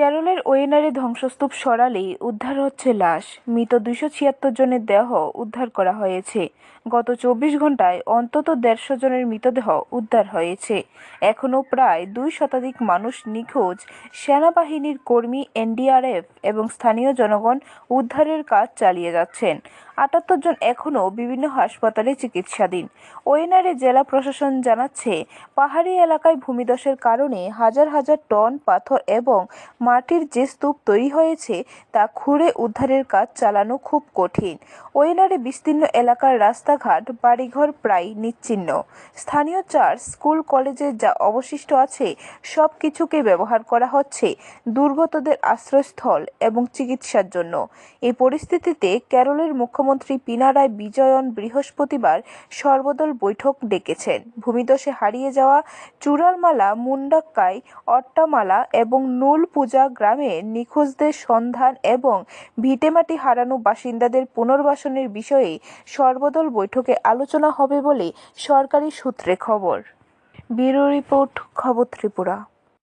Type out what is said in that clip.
কেরলের ওয়েনারে ধ্বংসস্তূপ সরালেই উদ্ধার হচ্ছে লাশ। মৃত দুইশো ছিয়াত্তর জনের দেহ উদ্ধার করা হয়েছে। গত চব্বিশ ঘন্টায় অন্তত দেড়শো জনের মৃতদেহ উদ্ধার হয়েছে। এখনও প্রায় দুই শতাধিক মানুষ নিখোঁজ। সেনাবাহিনীর কর্মী এনডিআরএফ এবং স্থানীয় জনগণ উদ্ধারের কাজ চালিয়ে যাচ্ছেন। আটাত্তর জন এখনও বিভিন্ন হাসপাতালে চিকিৎসাধীন। ওয়েনারে জেলা প্রশাসন জানাচ্ছে, পাহাড়ি এলাকায় ভূমিধসের কারণে হাজার হাজার টন পাথর এবং মাটির যে স্তূপ তৈরি হয়েছে তা খুঁড়ে উদ্ধারের কাজ চালানো খুব কঠিন। ওয়েনারে বিস্তীর্ণ এলাকার রাস্তাঘাট, বাড়িঘর প্রায় নিচ্ছিন্ন। স্থানীয় চার্চ স্কুল কলেজের যা অবশিষ্ট আছে, সব কিছুকে ব্যবহার করা হচ্ছে দুর্গতদের আশ্রয়স্থল এবং চিকিৎসার জন্য। এই পরিস্থিতিতে কেরলের মুখ্যমন্ত্রী পিনারায় বিজয়ন বৃহস্পতিবার সর্বদল বৈঠক ডেকেছেন। ভূমিধসে হারিয়ে যাওয়া চূড়ালমালা, মুন্ডাক্কাই, অট্টামালা এবং নুল পূজা গ্রামে নিখোঁজদের সন্ধান এবং ভিটেমাটি হারানো বাসিন্দাদের পুনর্বাসনের বিষয়ে সর্বদল বৈঠকে আলোচনা হবে বলে সরকারি সূত্রে খবর। ব্যুরো রিপোর্ট, খবর ত্রিপুরা।